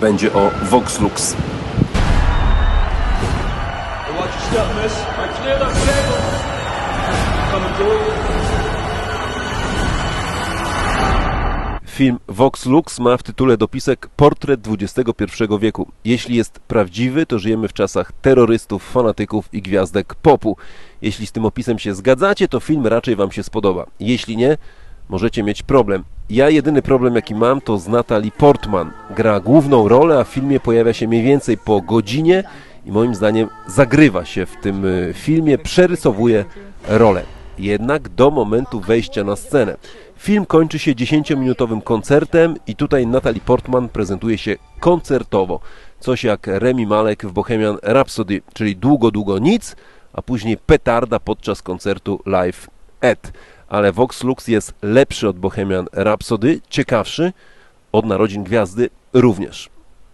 będzie o Vox Lux. Film Vox Lux ma w tytule dopisek Portret XXI wieku. Jeśli jest prawdziwy, to żyjemy w czasach terrorystów, fanatyków i gwiazdek popu. Jeśli z tym opisem się zgadzacie, to film raczej Wam się spodoba. Jeśli nie, możecie mieć problem. Ja jedyny problem jaki mam to z Natalie Portman. Gra główną rolę, a w filmie pojawia się mniej więcej po godzinie i moim zdaniem zagrywa się w tym y, filmie, przerysowuje rolę. Jednak do momentu wejścia na scenę. Film kończy się 10-minutowym koncertem i tutaj Natalie Portman prezentuje się koncertowo. Coś jak Remi Malek w Bohemian Rhapsody, czyli długo, długo nic, a później petarda podczas koncertu Live Ed. Ale Vox Lux jest lepszy od Bohemian Rhapsody, ciekawszy, od Narodzin Gwiazdy również.